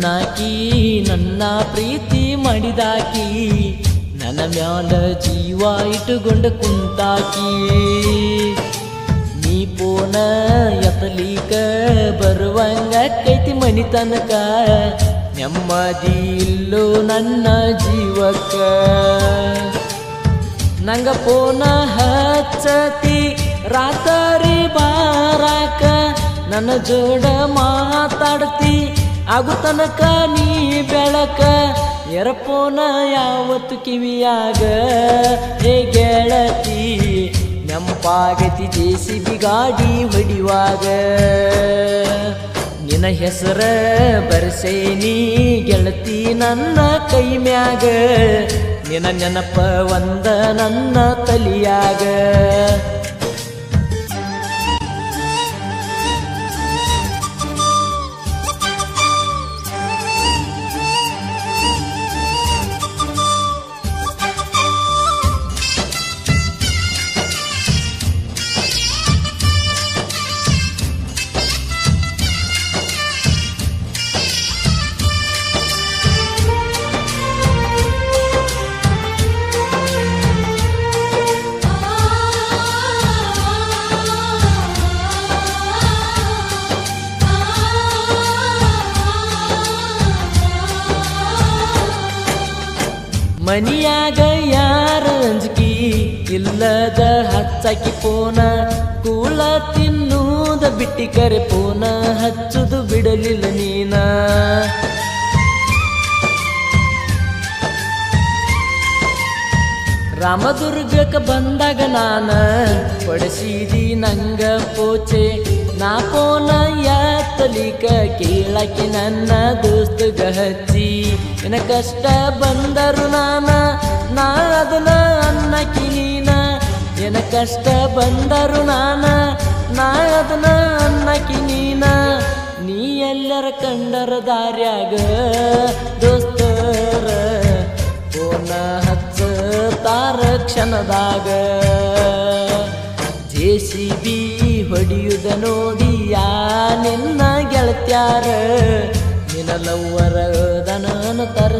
ಚಿನ್ನಾಕಿ ನನ್ನ ಪ್ರೀತಿ ಮಾಡಿದಾಕಿ, ನನ್ನ ಮ್ಯಾಲ ಜೀವ ಇಟ್ಟುಕೊಂಡು ಕುಂತಾಕಿ. ನೀ ಪೋನ ಎತ್ತಲೀಕ ಬರುವಂಗ ಕೈತಿ ಮನಿ ತನಕ ನೆಮ್ಮದಿ ಇಲ್ಲೋ ನನ್ನ ಜೀವಕ್ಕ. ನಂಗ ಪೋನ ಹಚ್ಚತಿ ರಾತರಿ ಬಾರಾಕ, ನನ್ನ ಜೋಡ ಮಾತಾಡ್ತಿ ಆಗು ತನಕ ನೀ ಬೆಳಕ, ಎರಪೋನ ಯಾವತ್ತು ಕಿವಿಯಾಗ? ಹೇ ಗೆಳತಿ, ನೆಂಪಾಗತಿ ಜೇಸಿ ಬಿಗಾಡಿ ಹೊಡಿವಾಗ. ನಿನ್ನ ಹೆಸರ ಬರ್ಸೇನಿ ಗೆಳತಿ ನನ್ನ ಕೈ ಮ್ಯಾಗ ನಿನ್ನ ನೆನಪ ಒಂದ ನನ್ನ ತಲಿಯಾಗ. ಮನಿಯಾಗ ಯಾರ ಅಂಜಿಕಿ, ಇಲ್ಲದ ಹಚ್ಚಾಕಿ ಪೋನ ಕೂಳ ತಿನ್ನುವುದ ಬಿಟ್ಟಿ ಕರೆ ಪೋನ, ಹಚ್ಚುದು ಬಿಡಲಿಲ್ಲ ನೀನ. ರಾಮದುರ್ಗಕ್ಕ ಬಂದಾಗ ನಾನ ಪಡಿಸಿದಿ ನಂಗ ಪೋಚೆ, ನಾ ಪೋನ ಯಾತಲಿಕ ಕೇಳಕ್ಕೆ ನನ್ನ ದೋಸ್ತ ಹಚ್ಚಿ ಏನ ಕಷ್ಟ ಬಂದರು ಕಷ್ಟ ಬಂದರು ನಾನ ನಾ ಅದನ್ನ ಅನ್ನಕಿ ನೀನ ನೀ ಎಲ್ಲರ ಕಂಡರ ದಾರ್ಯಾಗ ದೋಸ್ತರ ಪೋನ ಹಚ್ಚ ತಾರ ಕ್ಷಣದಾಗ. ಜೆ ಸಿ ಬಿ ಹೊಡಿಯುದ ನೋಡಿ ಯಾ ನಿನ್ನ ಗೆಳತ್ಯಾರ. ನಿನ್ನ ಲವ್ವರ ದನನ ತರ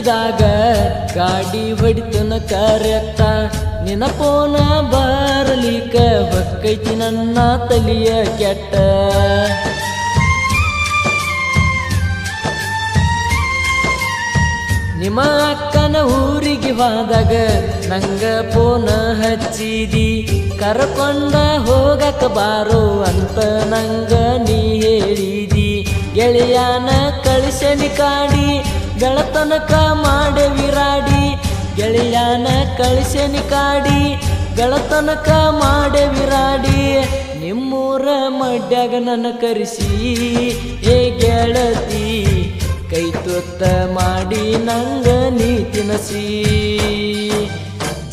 ಹಚ್ಚಿದಾಗ ಗಾಡಿ ಹೊಡಿತನ ಕರೆತ್ತ ನಿನ್ನ ಪೋನ ಬರಲಿಕ ಹೊಕ್ಕೈತಿ ನನ್ನ ತಲಿಯ ಕೆಟ್ಟ. ನಿಮ್ಮ ಅಕ್ಕನ ಊರಿಗೆ ಹೋದಾಗ ನಂಗ ಪೋನ ಹಚ್ಚಿದಿ, ಕರ್ಕೊಂಡ ಹೋಗಕ ಬಾರೋ ಅಂತ ನಂಗ ನೀ ಹೇಳಿದಿ, ಗೆಳೆಯನ ಕಳಿಸನಿ ಕಾಡಿ ಬೆಳತನಕ ಮಾಡೆ ವಿರಾಡಿ, ಗೆಳೆಯನ ಕಳಿಸನಿ ಕಾಡಿ ಗಳತನಕ ಮಾಡೆ ವಿರಾಡಿ, ನಿಮ್ಮೂರ ಮಡ್ಯಾಗ ನನ್ನ ಕರೆಸಿ. ಏ ಗೆಳತಿ, ಕೈ ತೊತ್ತ ಮಾಡಿ ನಂಗ ನೀ ತಿನಸಿ.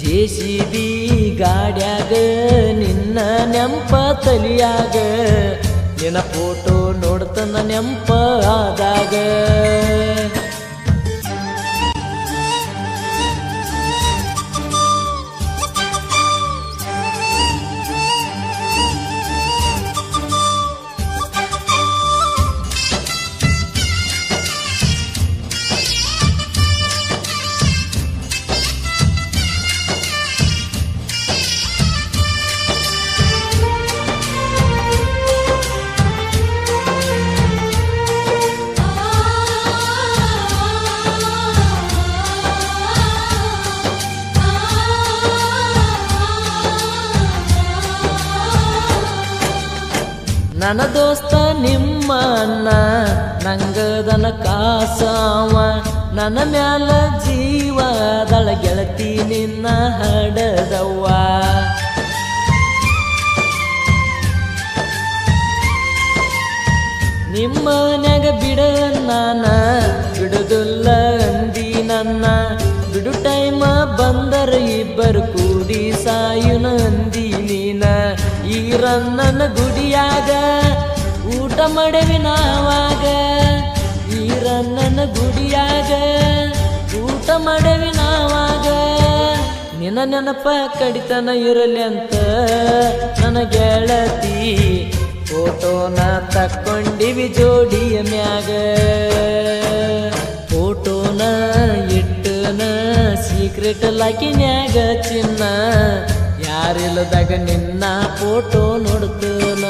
ಜೆ ಸಿ ಬಿ ಗಾಡ್ಯಾಗ, ನಿನ್ನ ನೆಂಪ ತಲಿಯಾಗ, ನಿನ್ನ ಫೋಟೋ ನೋಡ್ತನ ನೆಂಪ ಆದಾಗ. ನನ್ನ ದೋಸ್ತ ನಿಮ್ಮ ಅಣ್ಣ ನಂಗದನ ಕಾಸಾವ. ನನ್ನ ಮ್ಯಾಲ ಜೀವದಳ ಗೆಳತಿ ನಿನ್ನ ಹಡದವ್ವ. ನಿಮ್ಮನ್ಯಾಗ ಬಿಡ ನಾನ, ಬಿಡುದಿಲ್ಲ ಅಂದಿ ನನ್ನ. ಬಿಡು ಟೈಮ ಬಂದರ ಇಬ್ಬರು ಕೂಡಿ ಸಾಯುನ ಅಂದಿ ನೀನ. ಈ ರನ್ನನ ಗುಡಿಯಾಗ, ಊಟ ಮಾಡವಿ ನಾವಾಗ. ಈ ರನ್ನನ ಗುಡಿಯಾಗ, ಊಟ ಮಾಡವಿ ನಾವಾಗ. ನಿನ್ನ ನೆನಪ ಕಡಿತನ ಇರಲಿ ಅಂತ ನನ್ನ ಗೆಳತಿ, ಫೋಟೋನ ತಕ್ಕೊಂಡಿವಿ ಜೋಡಿಯ ಮ್ಯಾಗ. ಫೋಟೋನ ಇಟ್ಟನ ಸೀಕ್ರೆಟ್ ಲಾಕಿನ್ಯಾಗ ಚಿನ್ನ ಯಾರಿಲ್ಲದಾಗ ನಿನ್ನ ಫೋಟೋ ನೋಡ್ತನ?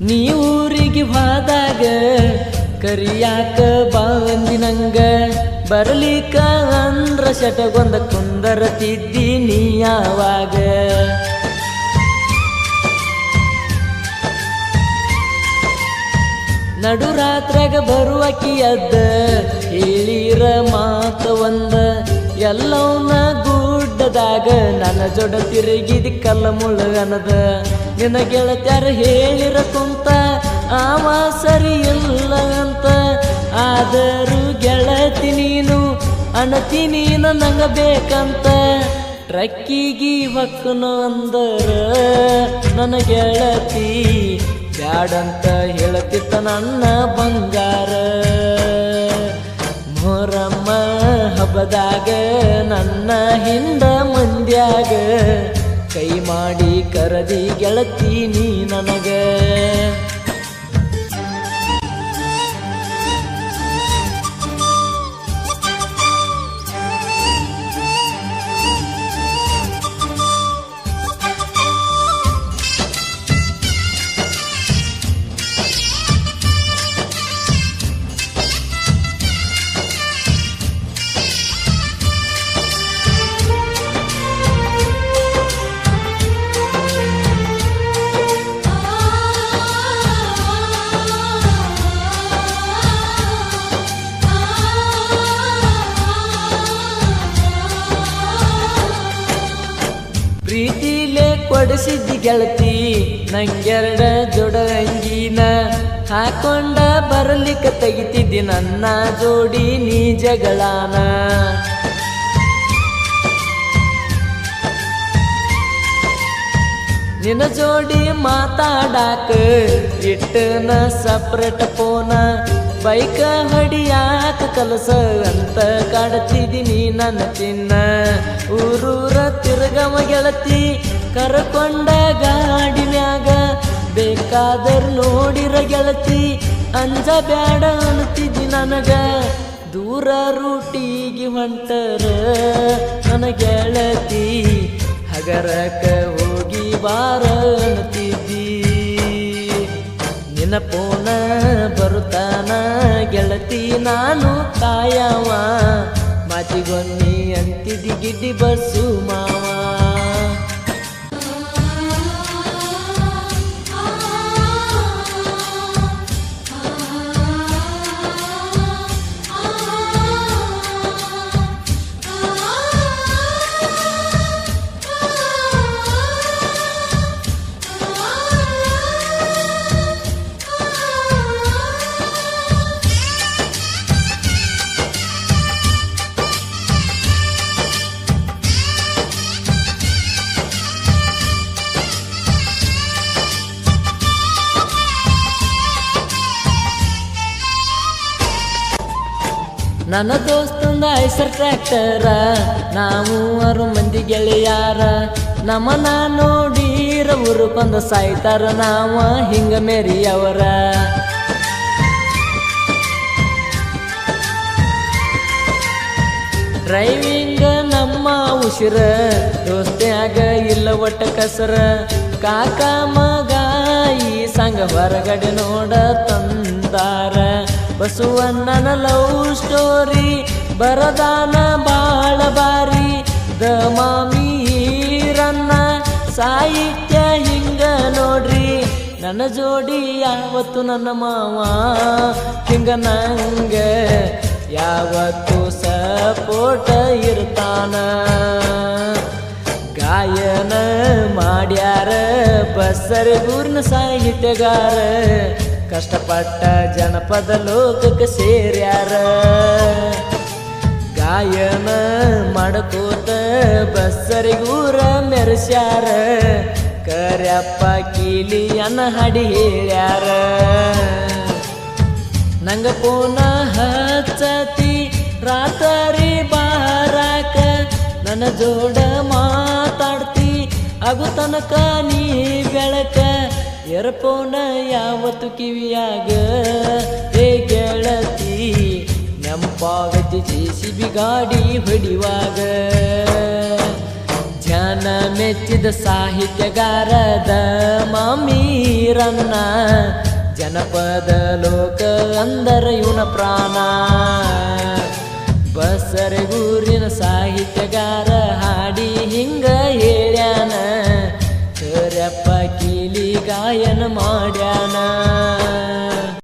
ನೀ ಊರಿಗೆ ಹೋದಾಗ ಕರಿಯಾಕ ಬಂದಿನಂಗ ಬರಲಿಕ ಅಂದ್ರ ಶಟಗೊಂದ ಕುಂದರ ತಿದ್ದಿ ನೀ ಯಾವಾಗ? ಬರುವಕಿ ಅದ್ದ, ಹೇಳಿರ ಮಾತ ಒಂದ, ಎಲ್ಲವನ್ನ ಗುಡ್ಡದಾಗ ನನ್ನ ಜೊಡ ತಿರುಗಿದ ಕಲ್ಲ ಮುಳ್ಳಗನದ. ನಿನ್ನ ಗೆಳತ್ಯಾರ ಹೇಳಿರ ಕುಂತ, ಆವ ಸರಿ ಇಲ್ಲ ಅಂತ. ಆದರೂ ಗೆಳತಿ ನೀನು, ಅಣತಿ ನೀನು ನಂಗ ಬೇಕಂತ. ಟ್ರಕ್ಕಿಗಿ ಹೊಕ್ಕನು ಅಂದರ, ನನ್ನ ಗೆಳತಿ ಬ್ಯಾಡಂತ ಹೇಳತಿತ್ತ ನನ್ನ ಬಂಗಾರ. ಹಬ್ಬದಾಗ ನನ್ನ ಹಿಂದ ಮಂದ್ಯಾಗ ಕೈ ಮಾಡಿ ಕರದಿ ಗೆಳತಿ ನನಗ. ಕೊಡಿಸಿದ್ದಿ ಗೆಳತಿ, ನಂಗೆರಡ ಜೋಡ ಅಂಗೀನ ಹಾಕೊಂಡ ಬರಲಿಕ್ಕ ತೆಗಿತಿದ್ದಿ ನನ್ನ ಜೋಡಿ ನೀ ಜಗಳಾನ ನಿನ್ನ ಜೋಡಿ ಮಾತಾಡಾಕ ಇಟ್ಟನ ಸಪ್ರೇಟ್ ಫೋನ ಬೈಕ ಹಡಿಯಾಕ ಕಲಸ ಅಂತ ಕಾಡ್ತಿದ್ದೀನಿ ನನ್ನ ಚಿನ್ನ. ಊರೂರ ತಿರುಗಮ ಗೆಳತಿ ಕರ್ಕೊಂಡ ಗಾಡಿ ಮ್ಯಾಗ ಬೇಕಾದರ್ ನೋಡಿರ ಗೆಳತಿ, ಅಂಜ ಬ್ಯಾಡ ಅನ್ತಿದ್ದಿ ನನಗ. ದೂರ ರೂಟಿಗೆ ಹೊಂಟರ ನನ ಗೆಳತಿ, ಹಗರಕ ಹೋಗಿ ಬಾರ ಅನ್ತಿದ್ದಿ. ನಿನ್ನ ಪೋನ ಬರುತ್ತಾನ ಗೆಳತಿ, ನಾನು ಕಾಯವ. ಮಾತಿಗೊನ್ನಿ ಅಂತಿದ್ದಿ ಗಿಡ್ಡಿ ಬಸ್ಸು ಮಾವ ನನ್ನ ದೋಸ್ತಂದ ಐಸರ್ ಟ್ರ್ಯಾಕ್ಟರ ನಾವು ಅರು ಮಂದಿ ಗೆಳೆಯಾರ. ನಮ್ಮನ ನೋಡೀರ ಊರುಕೊಂದ ಸಾಯ್ತಾರ. ನಾವ ಹಿಂಗ ಮೇರಿಯವರ. ಡ್ರೈವಿಂಗ್ ನಮ್ಮ ಉಸಿರ, ದೋಸ್ತ್ಯಾಗ ಇಲ್ಲ ಒಟ್ಟ ಕಸರ. ಕಾಕ ಮಗ ಈ ಸಂಘ ಹೊರಗಡೆ ನೋಡ ತಂದಾರ ಬಸವಣ್ಣನ ಲವ್ ಸ್ಟೋರಿ ಬರದಾನ ಬಾಳ ಬಾರಿ. ದ ಮಾಮೀರನ್ನ ಸಾಹಿತ್ಯ ಹಿಂಗ ನೋಡ್ರಿ. ನನ್ನ ಜೋಡಿ ಯಾವತ್ತು ನನ್ನ ಮಾವ ಹಿಂಗ ನಂಗ, ಯಾವತ್ತು ಸಪೋಟ ಇರ್ತಾನ. ಗಾಯನ ಮಾಡ್ಯಾರ ಬಸ್ಸರ ಪೂರ್ಣ ಸಾಹಿತ್ಯಗಾರ. ಕಷ್ಟಪಟ್ಟ ಜನಪದ ಲೋಕಕ್ಕೆ ಸೇರ್ಯಾರ. ಗಾಯನ ಮಾಡ್ಕೋತ ಬಸ್ಸರಿಗೂರ ಮೆರೆಸ್ಯಾರ. ಕರ್ಯಪ್ಪ ಕೀಲಿಯನ್ನ ಹಾಡಿ ಹೇಳ್ಯಾರ. ನಂಗ ಪೋನ ಹಚ್ಚತಿ ರಾತರಿ ಬಾರಾಕ, ನನ್ನ ಜೋಡ ಮಾತಾಡ್ತಿ, ಅಗು ತನಕ ನೀ ಬೆಳಕ ಎರಪೋನ ಯಾವತ್ತು ಕಿವಿಯಾಗ? ಏ ಗೆಳತಿ ನೆಂಪಾಗತಿ ಜೆ ಸಿ ಬಿ ಗಾಡಿ ಹೊಡಿವಾಗ. ಜನ ಮೆಚ್ಚಿದ ಸಾಹಿತ್ಯಗಾರದ ಮಾಮೀರನ್ನ ಜನಪದ ಲೋಕ ಅಂದರ ಇವನ ಪ್ರಾಣ. ಬಸರೆ ಬಸರಗೂರಿನ ಸಾಹಿತ್ಯಗಾರ ಹಾಡಿ ಹಿಂಗ ಹೇಳ್ಯಾನ ಕರಪ್ಪ ಕೀಲಿ ಗಾಯನ ಮಾಡ್ಯಾನ